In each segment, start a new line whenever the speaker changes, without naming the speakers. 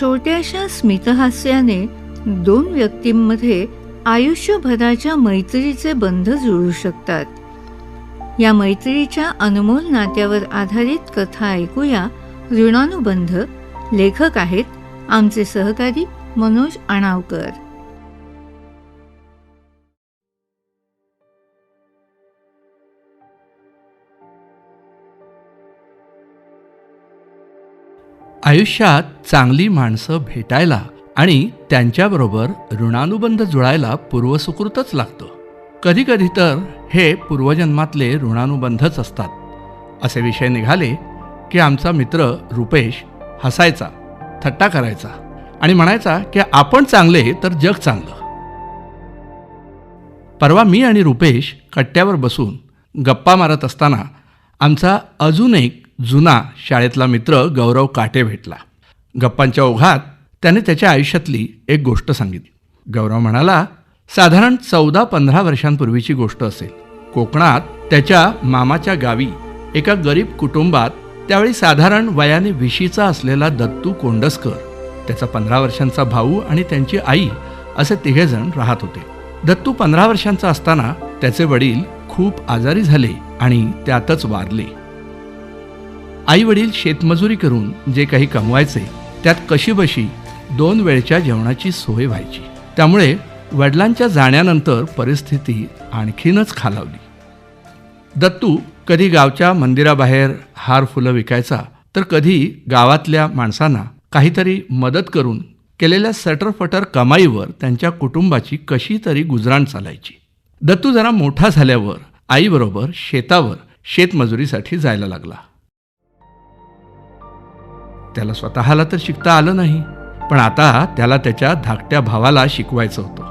छोट्याशा स्मितहास्याने दोन व्यक्तींमध्ये आयुष्यभराच्या मैत्रीचे बंध जुळू शकतात. या मैत्रीच्या अनमोल नात्यावर आधारित कथा ऐकूया ऋणानुबंध. लेखक आहेत आमचे सहकारी मनोज अणावकर.
आयुष्यात चांगली माणसं भेटायला आणि त्यांच्याबरोबर ऋणानुबंध जुळायला पूर्वसुकृतच लागतं. कधीकधी तर हे पूर्वजन्मातले ऋणानुबंधच असतात. असे विषय निघाले की आमचा मित्र रुपेश हसायचा थट्टा करायचा आणि म्हणायचा की आपण चांगले तर जग चांगलं. परवा मी आणि रुपेश कट्ट्यावर बसून गप्पा मारत असताना आमचा अजून एक जुना शाळेतला मित्र गौरव काटे भेटला. गप्पांच्या ओघात त्याने त्याच्या आयुष्यातली एक गोष्ट सांगितली. गौरव म्हणाला साधारण चौदा पंधरा वर्षांपूर्वीची गोष्ट असेल. कोकणात त्याच्या मामाच्या गावी एका गरीब कुटुंबात त्यावेळी साधारण वयाने विशीचा असलेला दत्तू कोंडसकर त्याचा पंधरा वर्षांचा भाऊ आणि त्यांची आई असे तिघेजण राहत होते. दत्तू पंधरा वर्षांचा असताना त्याचे वडील खूप आजारी झाले आणि त्यातच वारले. आई वडील शेतमजुरी करून जे काही कमवायचे त्यात कशीबशी दोन वेळच्या जेवणाची सोय व्हायची. त्यामुळे वडिलांच्या जाण्यानंतर परिस्थिती आणखीनच खालावली. दत्तू कधी गावच्या मंदिराबाहेर हार फुलं विकायचा तर कधी गावातल्या माणसांना काहीतरी मदत करून केलेल्या सटरफटर कमाईवर त्यांच्या कुटुंबाची कशी तरी गुजराण चालायची. दत्तू जरा मोठा झाल्यावर आईबरोबर शेतावर शेतमजुरीसाठी जायला लागला. त्याला स्वतःला तर शिकता आलं नाही. पण आता त्याला त्याच्या धाकट्या भावाला शिकवायचं होतं.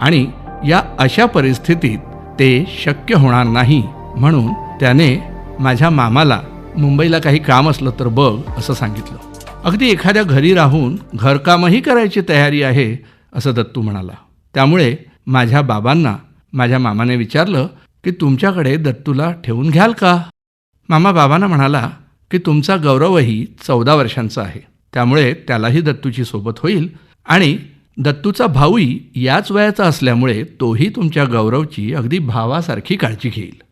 आणि या अशा परिस्थितीत ते शक्य होणार नाही म्हणून त्याने माझ्या मामाला मुंबईला काही काम असलं तर बघ असं सांगितलं. अगदी एखाद्या घरी राहून घरकामही करायची तयारी आहे असं दत्तू म्हणाला. त्यामुळे माझ्या बाबांना माझ्या मामाने विचारलं की तुमच्याकडे दत्तूला ठेवून घ्याल का? मामा बाबांना म्हणाला की तुमचा गौरवही चौदा वर्षांचा आहे. त्यामुळे त्यालाही दत्तूची सोबत होईल आणि दत्तूचा भाऊही याच वयाचा असल्यामुळे तोही तुमच्या गौरवची अगदी भावासारखी काळजी घेईल.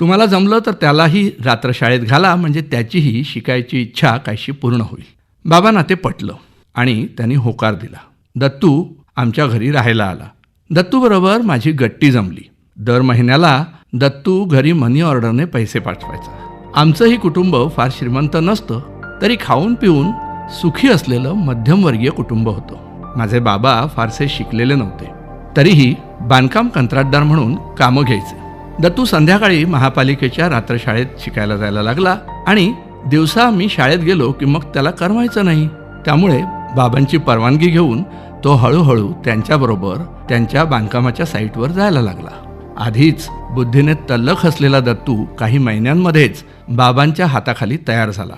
तुम्हाला जमलं तर त्यालाही रात्र शाळेत घाला म्हणजे त्याचीही शिकायची इच्छा काहीशी पूर्ण होईल. बाबांना ते पटलं आणि त्यांनी होकार दिला. दत्तू आमच्या घरी राहायला आला. दत्तूबरोबर माझी गट्टी जमली. दर महिन्याला दत्तू घरी मनी ऑर्डरने पैसे पाठवायचा. आमचंही कुटुंब फार श्रीमंत नसतं तरी खाऊन पिऊन सुखी असलेलं मध्यमवर्गीय कुटुंब होतं. माझे बाबा फारसे शिकलेले नव्हते. तरीही बांधकाम कंत्राटदार म्हणून कामं घ्यायचे. दत्तू संध्याकाळी महापालिकेच्या रात्रशाळेत शिकायला जायला लागला आणि दिवसा मी शाळेत गेलो की मग त्याला करमायचं नाही. त्यामुळे बाबांची परवानगी घेऊन तो हळूहळू त्यांच्याबरोबर त्यांच्या बांधकामाच्या साईटवर जायला लागला. आधीच बुद्धीने तल्लख असलेला दत्तू काही महिन्यांमध्येच बाबांच्या हाताखाली तयार झाला.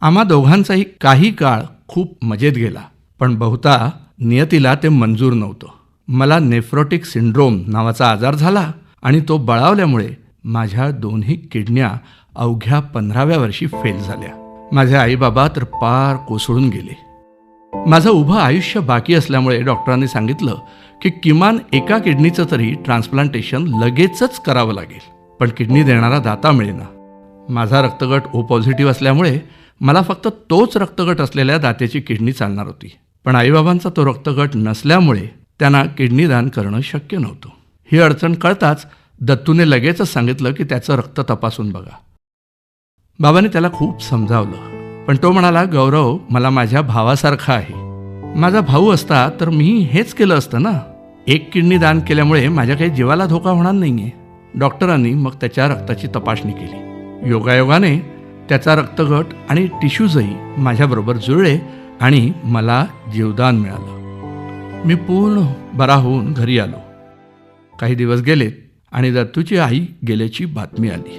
आम्हा दोघांचाही काही काळ खूप मजेत गेला पण बहुता नियतीला ते मंजूर नव्हतं. मला नेफ्रोटिक सिंड्रोम नावाचा आजार झाला आणि तो बळावल्यामुळे माझ्या दोन्ही किडन्या अवघ्या पंधराव्या वर्षी फेल झाल्या. माझे आईबाबा तर पार कोसळून गेले. माझं उभं आयुष्य बाकी असल्यामुळे डॉक्टरांनी सांगितलं की किमान एका किडनीचं तरी ट्रान्सप्लांटेशन लगेचच करावं लागेल. पण किडनी देणारा दाता मिळेना. माझा रक्तगट ओ पॉझिटिव्ह असल्यामुळे मला फक्त तोच रक्तगट असलेल्या दात्याची किडनी चालणार होती. पण आईबाबांचा तो रक्तगट नसल्यामुळे त्यांना किडनी दान करणं शक्य नव्हतं. ही अडचण कळताच दत्तूने लगेचच सांगितलं की त्याचं रक्त तपासून बघा. बाबांनी त्याला खूप समजावलं. पण तो म्हणाला गौरव मला माझ्या भावासारखा आहे. माझा भाऊ असता तर मी हेच केलं असतं ना? एक किडनी दान केल्यामुळे माझ्या काही जीवाला धोका होणार नाहीये. डॉक्टरांनी मग त्याच्या रक्ताची तपासणी केली. योगायोगाने त्याचा रक्तगट आणि टिश्यूजही माझ्याबरोबर जुळले आणि मला जीवदान मिळालं. मी पूर्ण बरा होऊन घरी आलो. काही दिवस गेलेत आणि दत्तूची आई गेल्याची बातमी आली.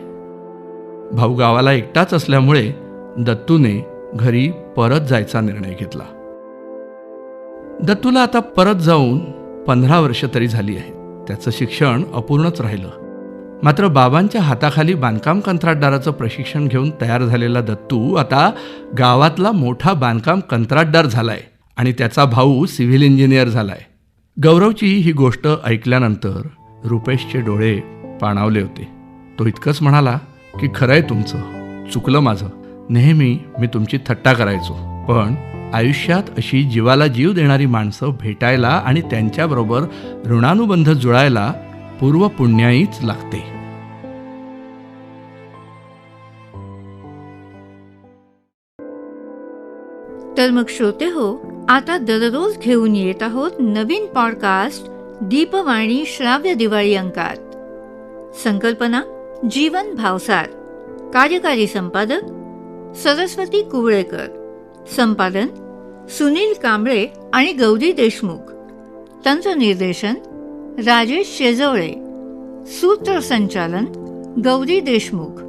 भाऊ गावाला एकटाच असल्यामुळे दत्तूने घरी परत जायचा निर्णय घेतला. दत्तूला आता परत जाऊन पंधरा वर्ष तरी झाली आहेत. त्याचं शिक्षण अपूर्णच राहिलं. मात्र बाबांच्या हाताखाली बांधकाम कंत्राटदाराचं प्रशिक्षण घेऊन तयार झालेला दत्तू आता गावातला मोठा बांधकाम कंत्राटदार झालाय आणि त्याचा भाऊ सिव्हिल इंजिनियर झालाय. गौरवची ही गोष्ट ऐकल्यानंतर रुपेशचे डोळे पाणावले होते. तो इतकंच म्हणाला की खरंय तुमचं. चुकलं माझं. नेहमी मी तुमची थट्टा करायचो. पण आयुष्यात अशी जीवाला जीव देणारी माणसं भेटायला आणि त्यांच्याबरोबर ऋणानुबंध जुळायला पूर्व पुण्याईच लागते.
तर मग श्रोते हो आता दररोज घेऊन येत आहोत नवीन पॉडकास्ट दीपवाणी श्राव्य दिवाळी अंकात. संकल्पना जीवन भावसार. कार्यकारी संपादक सरस्वती कुवळेकर संपादन सुनील कांबळे आणि गौरी देशमुख. तंत्रनिर्देशन राजेश शेजवळे. सूत्रसंचालन गौरी देशमुख.